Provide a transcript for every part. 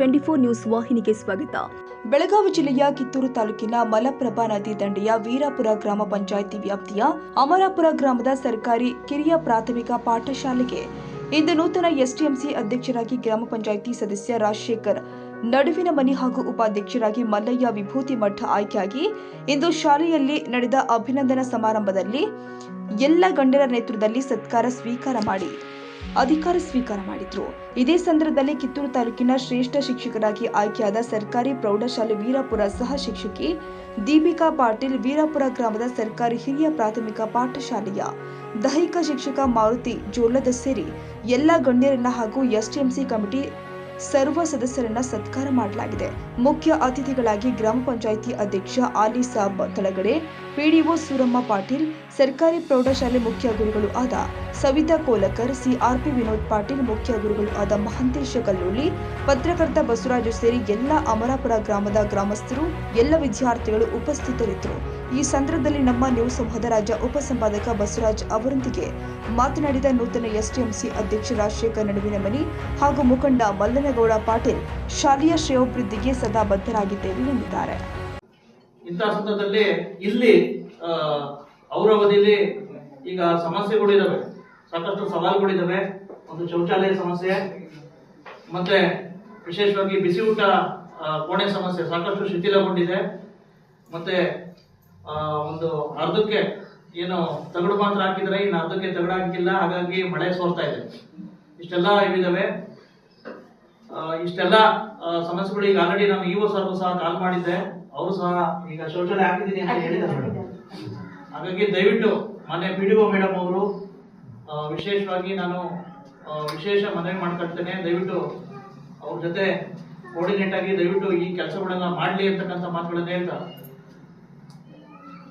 TV twenty four news ವಾಹಿನಿಗೆ ಸ್ವಾಗತ. ಬೆಳಗಾವಿ ಜಿಲ್ಲೆಯ ಕಿತ್ತೂರು ತಾಲೂಕಿನ ಮಲಪ್ರಭಾ ನದಿ ದಂಡೆಯ ವೀರಾಪುರ ಗ್ರಾಮ ಪಂಚಾಯಿತಿ ವ್ಯಾಪ್ತಿಯ ಅಮರಾಪುರ ಗ್ರಾಮದ ಸರ್ಕಾರಿ ಕಿರಿಯ ಪ್ರಾಥಮಿಕ ಪಾಠಶಾಲೆಗೆ ಇಂದು ನೂತನ ಎಸ್ಟಿಎಂಸಿ ಅಧ್ಯಕ್ಷರಾಗಿ ಗ್ರಾಮ ಪಂಚಾಯಿತಿ ಸದಸ್ಯ ರಾಜಶೇಖರ್, ನಡುವಿನ ಮನಿ ಹಾಗೂ ಉಪಾಧ್ಯಕ್ಷರಾಗಿ ಮಲ್ಲಯ್ಯ ವಿಭೂತಿ ಮಠ ಆಯ್ಕೆಯಾಗಿ ಇಂದು ಶಾಲೆಯಲ್ಲಿ ನಡೆದ ಅಭಿನಂದನಾ ಸಮಾರಂಭದಲ್ಲಿ ಎಲ್ಲ ಗಣ್ಯರ ನೇತೃತ್ವದಲ್ಲಿ ಸತ್ಕಾರ ಸ್ವೀಕಾರ ಮಾಡಿ. ಅಧಿಕಾರ ಸ್ವೀಕಾರ ಮಾಡಿದ್ರು. ಇದೇ ಸಂದರ್ಭದಲ್ಲಿ ಕಿತ್ತೂರು ತಾಲೂಕಿನ ಶ್ರೇಷ್ಠ ಶಿಕ್ಷಕರಾಗಿ ಆಯ್ಕೆಯಾದ ಸರ್ಕಾರಿ ಪ್ರೌಢಶಾಲೆ ವೀರಾಪುರ ಸಹ ಶಿಕ್ಷಕಿ ದೀಪಿಕಾ ಪಾಟೀಲ್ ವೀರಾಪುರ ಗ್ರಾಮದ ಸರ್ಕಾರಿ ಹಿರಿಯ ಪ್ರಾಥಮಿಕ ಪಾಠಶಾಲೆಯ ದೈಹಿಕ ಶಿಕ್ಷಕ ಮಾರುತಿ ಜೋಲದ ಸೇರಿ ಎಲ್ಲ ಗಣ್ಯರನ್ನ ಹಾಗೂ ಎಸ್ಟಿಎಂಸಿ ಕಮಿಟಿ ಸರ್ವ ಸದಸ್ಯರನ್ನ ಸತ್ಕಾರ ಮಾಡಲಾಗಿದೆ. ಮುಖ್ಯ ಅತಿಥಿಗಳಾಗಿ ಗ್ರಾಮ ಪಂಚಾಯಿತಿ ಅಧ್ಯಕ್ಷ ಆಲಿ ಸಾಬ್ ತಳಗಡೆ, ಪಿಡಿಒ ಸೂರಮ್ಮ ಪಾಟೀಲ್, ಸರ್ಕಾರಿ ಪ್ರೌಢಶಾಲೆ ಮುಖ್ಯ ಗುರುಗಳು ಆದ ಸವಿತಾ ಕೋಲಕರ್, ಸಿಆರ್ಪಿ ವಿನೋದ್ ಪಾಟೀಲ್, ಮುಖ್ಯ ಗುರುಗಳು ಆದ ಮಹಂತೇಶ ಕಲ್ಲೂಳಿ ಪತ್ರಕರ್ತ ಬಸವರಾಜು ಸೇರಿ ಎಲ್ಲ ಅಮರಾಪುರ ಗ್ರಾಮದ ಗ್ರಾಮಸ್ಥರು, ಎಲ್ಲ ವಿದ್ಯಾರ್ಥಿಗಳು ಉಪಸ್ಥಿತರಿದ್ದರು. ಈ ಸಂದರ್ಭದಲ್ಲಿ ನಮ್ಮ ನ್ಯೂಸ್ ಸಮೂಹದ ರಾಜ್ಯ ಉಪಸಂಪಾದಕ ಬಸವರಾಜ್ ಅವರೊಂದಿಗೆ ಮಾತನಾಡಿದ ನೂತನ ಎಸ್ಟಿಎಂಸಿ ಅಧ್ಯಕ್ಷ ರಾಜಶೇಖರ್ ನಡುವಿನ ಮನಿ ಹಾಗೂ ಮುಖಂಡ ಮಲ್ಲನಗೌಡ ಪಾಟೀಲ್ ಶಾಲೆಯ ಶ್ರೇಯೋಭಿವೃದ್ಧಿಗೆ ಸದಾ ಬದ್ಧರಾಗಿದ್ದೇವೆ ಎಂದಿದ್ದಾರೆ. ಇಂತಹ ಸಂದರ್ಭದಲ್ಲಿ ಇಲ್ಲಿ ಅವರ ಈಗ ಸಮಸ್ಯೆಗಳಿದಾವೆ ಸಾಕಷ್ಟು ಸವಾಲುಗಳಿದಾವೆ ಒಂದು ಶೌಚಾಲಯ ಸಮಸ್ಯೆ, ಮತ್ತೆ ವಿಶೇಷವಾಗಿ ಬಿಸಿ ಊಟ ಕೋಣೆ ಸಮಸ್ಯೆ ಸಾಕಷ್ಟು ಶಿಥಿಲಗೊಂಡಿದೆ. ಮತ್ತೆ ಒಂದು ಅರ್ಧಕ್ಕೆ ಏನು ತಗಡು ಮಾತ್ರ ಹಾಕಿದ್ರೆ ಇನ್ನು ಅರ್ಧಕ್ಕೆ ತಗಡು ಹಾಕಿಲ್ಲ, ಹಾಗಾಗಿ ಮಳೆ ಸೋರ್ತಾ ಇದೆ. ಇಷ್ಟೆಲ್ಲ ಇವಿದಾವೆ ಇಷ್ಟೆಲ್ಲ ಸಮಸ್ಯೆಗಳು ಈಗ ಆಲ್ರೆಡಿ ನಾನು ಇಒ ಸರ್ಗೂ ಸಹ ಕಾಲ್ ಮಾಡಿದ್ದೆ. ಅವರು ಸಹ ಈಗ ಶೌಚಾಲಯ ಹಾಕಿದ್ದೀನಿ ಅಂತ ಹೇಳಿದ್ದಾರೆ. ಹಾಗಾಗಿ ದಯವಿಟ್ಟು ಮನೆ ಪಿ ಡಿ ಒ ಮೇಡಮ್ ಅವರು ವಿಶೇಷವಾಗಿ ನಾನು ವಿಶೇಷ ಮನವಿ ಮಾಡ್ಕೊಳ್ತೇನೆ. ದಯವಿಟ್ಟು ಅವ್ರ ಜೊತೆ ಕೋರ್ಡಿನೇಟ್ ಆಗಿ ದಯವಿಟ್ಟು ಈ ಕೆಲಸಗಳನ್ನ ಮಾಡಲಿ ಅಂತಕ್ಕಂಥ ಮಾತುಗಳನ್ನ ಹೇಳ್ತಾ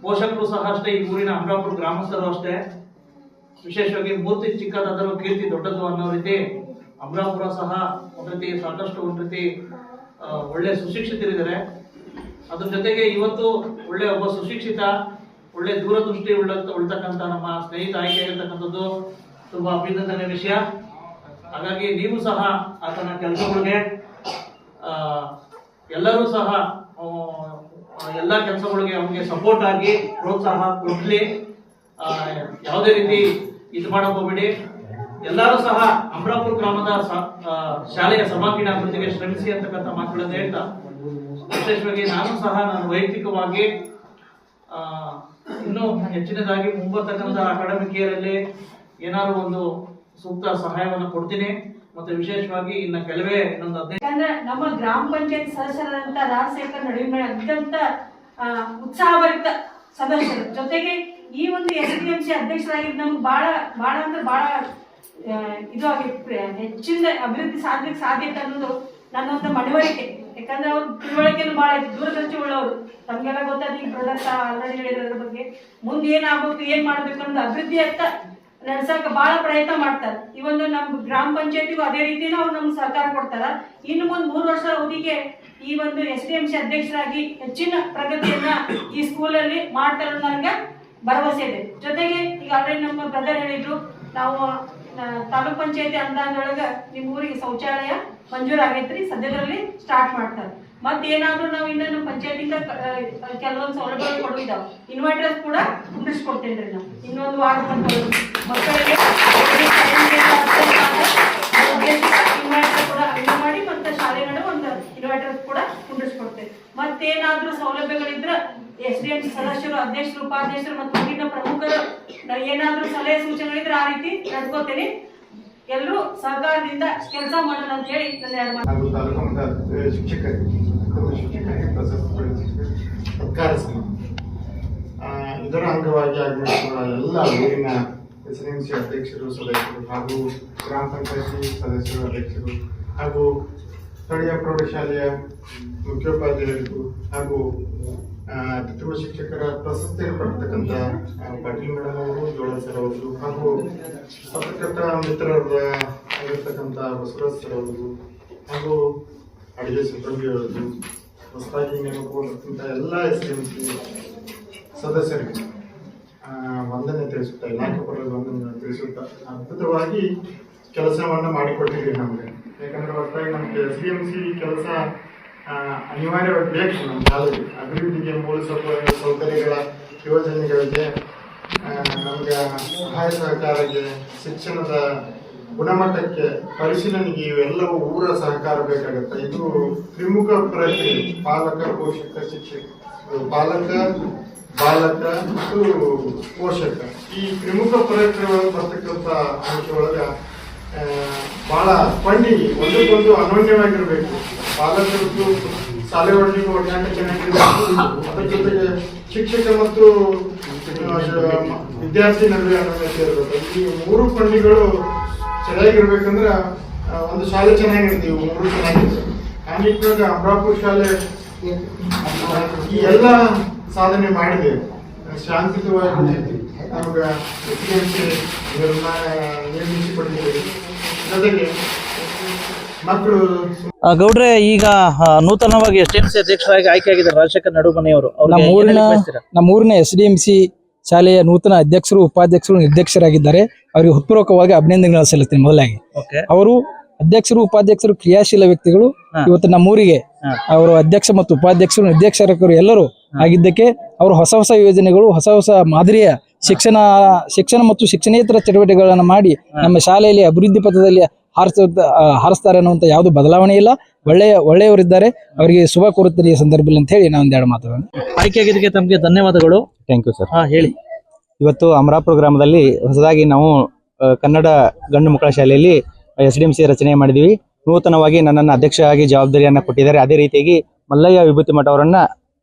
ಪೋಷಕರು ಸಹ ಅಷ್ಟೇ, ಈ ಊರಿನ ಅಮರಾಪುರ ಗ್ರಾಮಸ್ಥರು ಅಷ್ಟೇ. ವಿಶೇಷವಾಗಿ ಮೂರ್ತಿ ಚಿಕ್ಕದಾದರೂ ಕೀರ್ತಿ ದೊಡ್ಡದು ಅನ್ನೋ ರೀತಿ ಅಮರಾಪುರ ಸಹ ಒಂದ್ ರೀತಿ ಸಾಕಷ್ಟು ಒಂದ್ ರೀತಿ ಒಳ್ಳೆ ಸುಶಿಕ್ಷಿತರಿದ್ದಾರೆ. ಅದ್ರ ಜೊತೆಗೆ ಇವತ್ತು ಒಳ್ಳೆ ಒಬ್ಬ ಸುಶಿಕ್ಷಿತ, ಒಳ್ಳೆ ದೂರದೃಷ್ಟಿ ಉಳ್ಳ, ಉಳ್ತಕ್ಕಂಥ ನಮ್ಮ ಸ್ನೇಹಿತ ಆಯ್ಕೆ ಆಗಿರ್ತಕ್ಕಂಥದ್ದು ತುಂಬಾ ಅಭಿನಂದನೆ ವಿಷಯ. ಹಾಗಾಗಿ ನೀವು ಸಹ ಆತನ ಕೆಲಸಗಳಿಗೆ ಎಲ್ಲರೂ ಸಹ ಎಲ್ಲ ಕೆಲಸಗಳಿಗೆ ಅವನಿಗೆ ಸಪೋರ್ಟ್ ಆಗಿ ಪ್ರೋತ್ಸಾಹ ಕೊಡ್ಲಿ ಯಾವುದೇ ರೀತಿ ಇದು ಮಾಡಕ್ ಹೋಗ್ಬೇಡಿ ಎಲ್ಲರೂ ಸಹ ಅಮರಾಪುರ ಗ್ರಾಮದ ಶಾಲೆಯ ಆ, ಅಭಿವೃದ್ಧಿಗೆ ಶ್ರಮಿಸಿ ಅಂತಕ್ಕಂಥ ಮಾತುಗಳನ್ನು ಹೇಳ್ತಾ ವಿಶೇಷವಾಗಿ ನಾನು ಸಹ ನಾನು ವೈಯಕ್ತಿಕವಾಗಿ ಇನ್ನೂ ಹೆಚ್ಚಿನದಾಗಿ ಮುಂಬರ್ತಕ್ಕಂಥ ಅಕಾಡೆಮಿಕ್ ಇಯರ್ ಅಲ್ಲಿ ಏನಾದ್ರು ಒಂದು ಸೂಕ್ತ ಸಹಾಯವನ್ನು ಕೊಡ್ತೀನಿ. ಮತ್ತೆ ವಿಶೇಷವಾಗಿ ಇನ್ನ ಕೆಲವೇ ಇನ್ನೊಂದು ನಮ್ಮ ಗ್ರಾಮ ಪಂಚಾಯತ್ ಸದಸ್ಯರಾದಂತ ರಾಜಶೇಖರ್ ನಡುವಿನ ಅತ್ಯಂತ ಉತ್ಸಾಹಭರಿತ ಸದಸ್ಯರು. ಜೊತೆಗೆ ಈ ಒಂದು ಎಸ್ ಡಿ ಎಂ ಸಿ ಅಧ್ಯಕ್ಷರಾಗಿದ್ದು ನಮ್ಗೆ ಬಹಳ ಬಹಳ ಅಂದ್ರೆ ಬಹಳ ಇದು ಆಗಿತ್ತು ಹೆಚ್ಚಿನ ಅಭಿವೃದ್ಧಿ ಸಾಧಲಿಕ್ಕೆ ಸಾಧ್ಯತೆ ಅನ್ನೋದು ನನ್ನ ಒಂದು ಮನವರಿಕೆ. ಯಾಕಂದ್ರೆ ಅವ್ರ ತಿಳುವಳಿಕೆನು ಬಹಳ ಐತಿ, ದೂರದೃಷ್ಟಿ ಉಳ್ಳವರು ತಮ್ಗೆಲ್ಲ ಗೊತ್ತಾದ ಈ ಬ್ರದರ್ಸ್ ಆಲ್ರೆಡಿ ಹೇಳಿರೋದ್ರ ಬಗ್ಗೆ. ಮುಂದೆ ಏನಾಗಬೇಕು ಏನ್ ಮಾಡ್ಬೇಕು ಅನ್ನೋದು ಅಭಿವೃದ್ಧಿ ಅಂತ ನಡ್ಸಕ್ ಬಹಳ ಪ್ರಯತ್ನ ಮಾಡ್ತಾರ. ಈ ಒಂದು ನಮ್ ಗ್ರಾಮ ಪಂಚಾಯತಿಗೂ ಅದೇ ರೀತಿನೂ ಅವ್ರು ನಮ್ಗೆ ಸಹಕಾರ ಕೊಡ್ತಾರ. ಇನ್ನು ಮುಂದ್ ಮೂರು ವರ್ಷ ಅವಧಿಗೆ ಈ ಒಂದು ಎಸ್ ಡಿ ಎಂ ಸಿ ಅಧ್ಯಕ್ಷರಾಗಿ ಹೆಚ್ಚಿನ ಪ್ರಗತಿಯನ್ನ ಈ ಸ್ಕೂಲಲ್ಲಿ ಅಲ್ಲಿ ಮಾಡ್ತಾರ ನನಗೆ ಭರವಸೆ ಇದೆ. ಜೊತೆಗೆ ಈಗ ಆಲ್ರೆಡಿ ನಮ್ಮ ಬ್ರದರ್ ಹೇಳಿದ್ರು, ನಾವು ತಾಲೂಕ್ ಪಂಚಾಯತಿ ಅನುದಾನದೊಳಗ ನಿಮ್ಮ ಊರಿಗೆ ಶೌಚಾಲಯ ಮಂಜೂರಾಗೈತ್ರಿ, ಸದ್ಯದಲ್ಲಿ ಸ್ಟಾರ್ಟ್ ಮಾಡ್ತಾರೆ. ಮತ್ತೇನಾದ್ರೂ ನಾವು ಇನ್ನ ನಮ್ಮ ಪಂಚಾಯತಿಂದ ಕೆಲವೊಂದು ಸೌಲಭ್ಯಗಳು ಕೊಡುವಿದಾವ್. ಇನ್ವರ್ಟರ್ಸ್ ಕೂಡ ಕುಂಡಿಸ್ಕೊಡ್ತೇನ್ರಿ ನಾವು. ಇನ್ನೊಂದು ವಾರ ಮಕ್ಕಳಿಗೆ ಕೂಡ ಅಡಿಗೆ ಮತ್ತೆ ಶಾಲೆಗಳು ಕೂಡ ಮತ್ತೇನಾದ್ರೂ ಸೌಲಭ್ಯಗಳಿದ್ರೆ ಎಸ್ ಡಿ ಎಂ ಸದಸ್ಯರು, ಅಧ್ಯಕ್ಷರು, ಉಪಾಧ್ಯಕ್ಷರು ಮತ್ತು ಊರಿನ ಪ್ರಮುಖರು ಏನಾದ್ರೂ ಸಲಹೆ ಸೂಚನೆಗಳಿದ್ರೆ ಆ ರೀತಿ ನಡ್ಕೋತೇನೆ. ಎಲ್ಲರೂ ಸಹಕಾರದಿಂದ ಕೆಲಸ ಮಾಡೋಣ ಅಂತ ಹೇಳಿ ನನ್ನ ಎರಡು ಉತ್ತಮ ಪ್ರಶಸ್ತಿ ಇದರ ಅಂಗವಾಗಿ ಆಗಿರುವ ಎಲ್ಲ ಊರಿನ ಎಸ್ ಎಂ ಸಿ ಅಧ್ಯಕ್ಷರು, ಸದಸ್ಯರು ಹಾಗೂ ಗ್ರಾಮ ಪಂಚಾಯತಿ ಸದಸ್ಯರು, ಅಧ್ಯಕ್ಷರು ಹಾಗೂ ಸ್ಥಳೀಯ ಪ್ರೌಢಶಾಲೆಯ ಮುಖ್ಯೋಪಾಧ್ಯಾಯರಿಗೂ ಹಾಗೂ ಅತ್ಯುತ್ತಮ ಶಿಕ್ಷಕರ ಪ್ರಶಸ್ತಿಯನ್ನು ಪಡೆತಕ್ಕಂಥ ಪಾಟೀಲ್ ಮೇಡಮ್ ಅವರು, ಜೋಳ ಸರ್ ಅವರು ಹಾಗೂ ಪತ್ರಕರ್ತ ಮಿತ್ರರ ಆಗಿರ್ತಕ್ಕಂಥ ಬಸವರಾಜ್ ಸರ್ ಅವರು ಹಾಗೂ ಅಡುಗೆ ಸಿಬ್ಬಂದಿ ಹೇಳೋದು ಹೊಸದಾಗಿ ನೇಮಕಗೊಂಡಂಥ ಎಲ್ಲ ಎಸ್ ಎಂ ಸಿ ಸದಸ್ಯರಿಗೆ ವಂದನೆ ತಿಳಿಸುತ್ತಾ ಇಲಾಖೆ ಪರವಾಗಿ ವಂದನೆ ತಿಳಿಸುತ್ತಾ, ಅದ್ಭುತವಾಗಿ ಕೆಲಸವನ್ನು ಮಾಡಿಕೊಟ್ಟಿದ್ದೀರಿ ನಮಗೆ. ಯಾಕಂದ್ರೆ ಹೊಸದಾಗಿ ನಮಗೆ ಎಸ್ ಡಿ ಎಂ ಸಿ ಕೆಲಸ ಅನಿವಾರ್ಯವಾಗಿ ಬೇಕು ನಮ್ಮ ಕಾಲದಲ್ಲಿ ಅಭಿವೃದ್ಧಿಗೆ ಮೂಲ ಸೌಕರ್ಯಗಳ ಯೋಜನೆಗಳಿಗೆ ನಮ್ಗೆ ಸಹಾಯ ಸಹಕಾರಕ್ಕೆ, ಶಿಕ್ಷಣದ ಗುಣಮಟ್ಟಕ್ಕೆ ಪರಿಶೀಲನೆಗೆ ಇವೆಲ್ಲವೂ ಊರ ಸಹಕಾರ ಬೇಕಾಗುತ್ತೆ. ಇದು ತ್ರಿಮುಖ ಪ್ರಕ್ರಿಯೆ. ಪಾಲಕ ಪೋಷಕ ಶಿಕ್ಷಕ. ಪಾಲಕ ಬಾಲಕ ಮತ್ತು ಪೋಷಕ. ಈ ತ್ರಿಮುಖ ಪ್ರಕ್ರಿಯೆ ಬರ್ತಕ್ಕಂಥ ಅಂಶ ಒಳಗ ಆ, ಬಹಳ ಪಂಡಿ ಒಂದಕ್ಕೊಂದು ಅನನ್ಯವಾಗಿರ್ಬೇಕು. ಪಾಲಕರದ್ದು ಶಾಲೆ ಒಳಗೆ ಒಡನಾಟ ಚೆನ್ನಾಗಿರ್ಬೇಕು. ಅದರ ಜೊತೆಗೆ ಶಿಕ್ಷಕ ಮತ್ತು ವಿದ್ಯಾರ್ಥಿ ನಡುವೆ ಇರಬೇಕು. ಈ ಮೂರು ಕೊಂಡಿಗಳು ಚೆನ್ನಾಗಿರ್ಬೇಕಂದ್ರೆ ಒಂದು ಶಾಲೆ ಚೆನ್ನಾಗಿರ್ತೀವಿ ಮೂರು ಚೆನ್ನಾಗಿರ್ತೀವಿ ಆ ನಿಟ್ಟಿನೊಳಗೆ ಅಮರಾಪುರ ಶಾಲೆ ಈ ಎಲ್ಲ ಸಾಧನೆ ಮಾಡಿದೆ. ಶಾಂತಿಯುತವಾಗಿ ನಮ್ಗೆ ಎಸ್ಡಿಎಂಸಿ ಇದನ್ನ ನಿರ್ಮಿಸಿಕೊಟ್ಟಿದ್ದೀವಿ ಜೊತೆಗೆ ಮಕ್ಕಳು ಗೌಡ್ರೆ ಈಗ ನೂತನವಾಗಿ ಎಸ್ ಡಿ ಎಂ ಸಿ ಅಧ್ಯಕ್ಷರಾಗಿ ಆಯ್ಕೆಯಾಗಿದ್ದಾರೆ ರಾಜಶೇಖರ್ ನಡುಮನೆಯವರು. ನಮ್ಮ ಊರಿನ ನಮ್ಮ ಊರಿನ ಎಸ್ ಡಿ ಎಂ ಸಿ ಶಾಲೆಯ ನೂತನ ಅಧ್ಯಕ್ಷರು ಉಪಾಧ್ಯಕ್ಷರು ನಿರ್ದೇಶಕರಾಗಿದ್ದಾರೆ. ಅವರಿಗೆ ಹೃತ್ಪೂರ್ವಕವಾಗಿ ಅಭಿನಂದನೆಗಳನ್ನು ಸಲ್ಲಿಸ್ತೀನಿ ಮೊದಲಾಗಿ. ಅವರು ಅಧ್ಯಕ್ಷರು ಉಪಾಧ್ಯಕ್ಷರು ಕ್ರಿಯಾಶೀಲ ವ್ಯಕ್ತಿಗಳು. ಇವತ್ತು ನಮ್ಮೂರಿಗೆ. ಅವರು ಅಧ್ಯಕ್ಷ ಮತ್ತು ಉಪಾಧ್ಯಕ್ಷರು ನಿರ್ದೇಶಕರು ಎಲ್ಲರೂ ಆಗಿದ್ದಕ್ಕೆ ಅವರು ಹೊಸ ಹೊಸ ಯೋಜನೆಗಳು ಹೊಸ ಹೊಸ ಮಾದರಿಯ ಶಿಕ್ಷಣ ಶಿಕ್ಷಣ ಮತ್ತು ಶಿಕ್ಷಣೇತರ ಚಟುವಟಿಕೆಗಳನ್ನು ಮಾಡಿ ನಮ್ಮ ಶಾಲೆಯಲ್ಲಿ ಅಭಿವೃದ್ಧಿ ಪಥದಲ್ಲಿ ಹಾರಿಸ ಹಾರಿಸ್ತಾರೆ ಅನ್ನುವಂಥ ಯಾವುದು ಬದಲಾವಣೆ ಇಲ್ಲ. ಒಳ್ಳೆಯ ಒಳ್ಳೆಯವರಿದ್ದಾರೆ. ಅವರಿಗೆ ಶುಭ ಕೋರುತ್ತೀರಿ ಈ ಸಂದರ್ಭದಲ್ಲಿ ಅಂತ ಹೇಳಿ ನಾನು ಒಂದೆರಡು ಮಾತುಗಳನ್ನು. ಆಯ್ಕೆಯಾಗಿದ್ದಕ್ಕೆ ತಮಗೆ ಧನ್ಯವಾದಗಳು. ಥ್ಯಾಂಕ್ ಯು ಸರ್ ಹಾ ಹೇಳಿ. ಇವತ್ತು ಅಮರಾಪುರ ಗ್ರಾಮದಲ್ಲಿ ಹೊಸದಾಗಿ ನಾವು ಕನ್ನಡ ಗಂಡು ಮಕ್ಕಳ ಶಾಲೆಯಲ್ಲಿ ಎಸ್ ಡಿ ಎಂ ಸಿ ರಚನೆ ಮಾಡಿದ್ವಿ ನೂತನವಾಗಿ ನನ್ನನ್ನು ಅಧ್ಯಕ್ಷರಾಗಿ ಜವಾಬ್ದಾರಿಯನ್ನು ಕೊಟ್ಟಿದ್ದಾರೆ. ಅದೇ ರೀತಿಯಾಗಿ ಮಲ್ಲಯ್ಯ ವಿಭೂತಿ ಮಠ ಅವರನ್ನ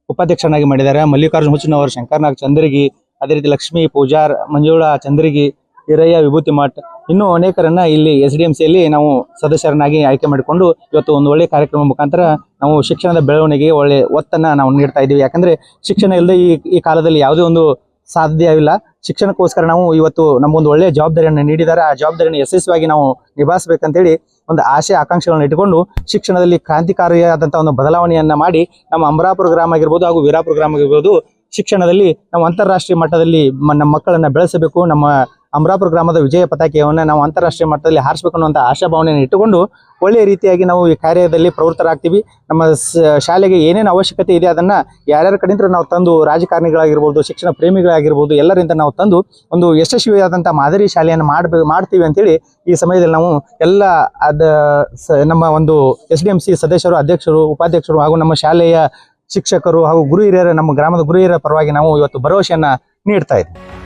ಉಪಾಧ್ಯಕ್ಷನಾಗಿ ಮಾಡಿದ್ದಾರೆ. ಮಲ್ಲಿಕಾರ್ಜುನ ಹುಚ್ಚನವರು ಶಂಕರ್ನಾಗ್ ಚಂದ್ರಗಿ ಅದೇ ರೀತಿ ಲಕ್ಷ್ಮೀ ಪೂಜಾರ್ ಮಂಜುಳಾ ಚಂದ್ರಗಿ ಹಿರಯ್ಯ ವಿಭೂತಿ ಮಠ್. ಇನ್ನೂ ಅನೇಕರನ್ನ ಇಲ್ಲಿ ಎಸ್ ಡಿ ಎಂ ಸಿಯಲ್ಲಿ ನಾವು ಸದಸ್ಯರನ್ನಾಗಿ ಆಯ್ಕೆ ಮಾಡಿಕೊಂಡು ಇವತ್ತು ಒಂದು ಒಳ್ಳೆ ಕಾರ್ಯಕ್ರಮ ಮುಖಾಂತರ ನಾವು ಶಿಕ್ಷಣದ ಬೆಳವಣಿಗೆಗೆ ಒಳ್ಳೆ ಒತ್ತನ್ನ ನಾವು ನೀಡ್ತಾ ಇದ್ದೀವಿ. ಯಾಕಂದ್ರೆ ಶಿಕ್ಷಣ ಇಲ್ಲದೆ ಈ ಈ ಕಾಲದಲ್ಲಿ ಯಾವುದೇ ಒಂದು ಸಾಧ್ಯವಿಲ್ಲ. ಶಿಕ್ಷಣಕ್ಕೋಸ್ಕರ ನಾವು ಇವತ್ತು ನಮಗೊಂದು ಒಳ್ಳೆಯ ಜವಾಬ್ದಾರಿಯನ್ನು ನೀಡಿದ್ದಾರೆ. ಆ ಜವಾಬ್ದಾರಿಯನ್ನು ಯಶಸ್ವಿಯಾಗಿ ನಾವು ನಿಭಾಯಿಸಬೇಕಂತೇಳಿ ಒಂದು ಆಶೆ, ಆಕಾಂಕ್ಷೆಗಳನ್ನು ಇಟ್ಟುಕೊಂಡು ಶಿಕ್ಷಣದಲ್ಲಿ ಕ್ರಾಂತಿಕಾರಿಯಾದಂಥ ಒಂದು ಬದಲಾವಣೆಯನ್ನ ಮಾಡಿ ನಮ್ಮ ಅಮರಾಪುರ ಗ್ರಾಮ ಆಗಿರ್ಬೋದು ಹಾಗೂ ವೀರಾಪುರ ಗ್ರಾಮ ಆಗಿರ್ಬೋದು ಶಿಕ್ಷಣದಲ್ಲಿ ನಾವು ಅಂತಾರಾಷ್ಟ್ರೀಯ ಮಟ್ಟದಲ್ಲಿ ನಮ್ಮ ಮಕ್ಕಳನ್ನ ಬೆಳೆಸಬೇಕು, ನಮ್ಮ ಅಮರಾಪುರ ಗ್ರಾಮದ ವಿಜಯ ಪತಾಕೆಯನ್ನು ನಾವು ಅಂತಾರಾಷ್ಟ್ರೀಯ ಮಟ್ಟದಲ್ಲಿ ಹಾರಿಸಬೇಕು ಅನ್ನುವಂಥ ಆಶಾಭಾವನೆಯನ್ನು ಇಟ್ಟುಕೊಂಡು ಒಳ್ಳೆಯ ರೀತಿಯಾಗಿ ನಾವು ಈ ಕಾರ್ಯದಲ್ಲಿ ಪ್ರವೃತ್ತರಾಗ್ತೀವಿ. ನಮ್ಮ ಶಾಲೆಗೆ ಏನೇನು ಅವಶ್ಯಕತೆ ಇದೆ ಅದನ್ನ ಯಾರ್ಯಾರ ಕಡೆಯಿಂದ ನಾವು ತಂದು ರಾಜಕಾರಣಿಗಳಾಗಿರ್ಬೋದು, ಶಿಕ್ಷಣ ಪ್ರೇಮಿಗಳಾಗಿರ್ಬೋದು, ಎಲ್ಲರಿಂದ ನಾವು ತಂದು ಒಂದು ಯಶಸ್ವಿಯಾದಂಥ ಮಾದರಿ ಶಾಲೆಯನ್ನು ಮಾಡಬೇಕು ಮಾಡ್ತೀವಿ ಅಂತೇಳಿ ಈ ಸಮಯದಲ್ಲಿ ನಾವು ಎಲ್ಲ ಅದ ನಮ್ಮ ಒಂದು ಎಸ್ ಡಿ ಎಂ ಸಿ ಸದಸ್ಯರು, ಅಧ್ಯಕ್ಷರು, ಉಪಾಧ್ಯಕ್ಷರು ಹಾಗೂ ನಮ್ಮ ಶಾಲೆಯ ಶಿಕ್ಷಕರು ಹಾಗೂ ಗುರು ಹಿರಿಯರ, ನಮ್ಮ ಗ್ರಾಮದ ಗುರು ಹಿರಿಯರ ಪರವಾಗಿ ನಾವು ಇವತ್ತು ಭರವಸೆಯನ್ನ ನೀಡ್ತಾ ಇದ್ದೀವಿ